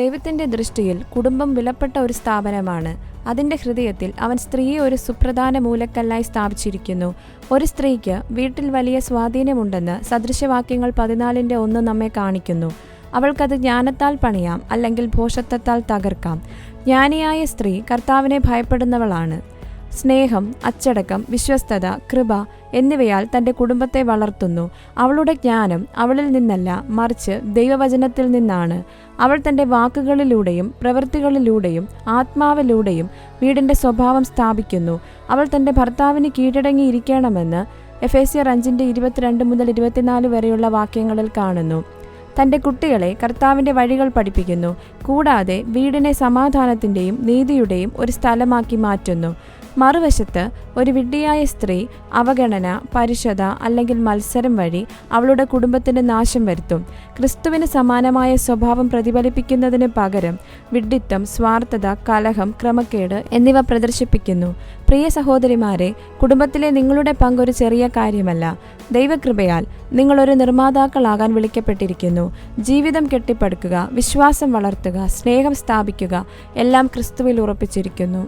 ദൈവത്തിന്റെ ദൃഷ്ടിയിൽ കുടുംബം വിലപ്പെട്ട ഒരു സ്ഥാപനമാണ്. അതിന്റെ ഹൃദയത്തിൽ അവൻ സ്ത്രീയെ ഒരു സുപ്രധാന മൂലക്കല്ലായി സ്ഥാപിച്ചിരിക്കുന്നു. ഒരു സ്ത്രീക്ക് വീട്ടിൽ വലിയ സ്വാധീനമുണ്ടെന്ന് സദൃശവാക്യങ്ങൾ പതിനാലിന്റെ ഒന്ന് നമ്മെ കാണിക്കുന്നു. അവൾക്കത് ജ്ഞാനത്താൽ പണിയാം അല്ലെങ്കിൽ ഭോഷത്വത്താൽ തകർക്കാം. ജ്ഞാനിയായ സ്ത്രീ കർത്താവിനെ ഭയപ്പെടുന്നവളാണ്. സ്നേഹം അച്ചടക്കം വിശ്വസ്തത കൃപ എന്നിവയാൽ തന്റെ കുടുംബത്തെ വളർത്തുന്നു. അവളുടെ ജ്ഞാനം അവളിൽ നിന്നല്ല മറിച്ച് ദൈവവചനത്തിൽ നിന്നാണ്. അവൾ തന്റെ വാക്കുകളിലൂടെയും പ്രവൃത്തികളിലൂടെയും ആത്മാവിലൂടെയും വീടിന്റെ സ്വഭാവം സ്ഥാപിക്കുന്നു. അവൾ തന്റെ ഭർത്താവിന് കീഴടങ്ങിയിരിക്കണമെന്ന് എഫ് എസ് സിആർ അഞ്ചിന്റെ ഇരുപത്തിരണ്ട് മുതൽ ഇരുപത്തിനാല് വരെയുള്ള വാക്യങ്ങളിൽ കാണുന്നു. തന്റെ കുട്ടികളെ കർത്താവിന്റെ വഴികൾ പഠിപ്പിക്കുന്നു. കൂടാതെ വീടിനെ സമാധാനത്തിന്റെയും നീതിയുടെയും ഒരു സ്ഥലമാക്കി മാറ്റുന്നു. മറുവശത്ത് ഒരു വിഡ്ഢിയായ സ്ത്രീ അവഗണന പരുഷത അല്ലെങ്കിൽ മത്സരം വഴി അവളുടെ കുടുംബത്തിന് നാശം വരുത്തും. ക്രിസ്തുവിന് സമാനമായ സ്വഭാവം പ്രതിഫലിപ്പിക്കുന്നതിന് പകരം വിഡ്ഢിത്തം സ്വാർത്ഥത കലഹം ക്രമക്കേട് എന്നിവ പ്രദർശിപ്പിക്കുന്നു. പ്രിയ സഹോദരിമാരെ കുടുംബത്തിലെ നിങ്ങളുടെ പങ്കൊരു ചെറിയ കാര്യമല്ല. ദൈവകൃപയാൽ നിങ്ങളൊരു നിർമ്മാതാക്കളാകാൻ വിളിക്കപ്പെട്ടിരിക്കുന്നു. ജീവിതം കെട്ടിപ്പടുക്കുക വിശ്വാസം വളർത്തുക സ്നേഹം സ്ഥാപിക്കുക എല്ലാം ക്രിസ്തുവിൽ ഉറപ്പിച്ചിരിക്കുന്നു.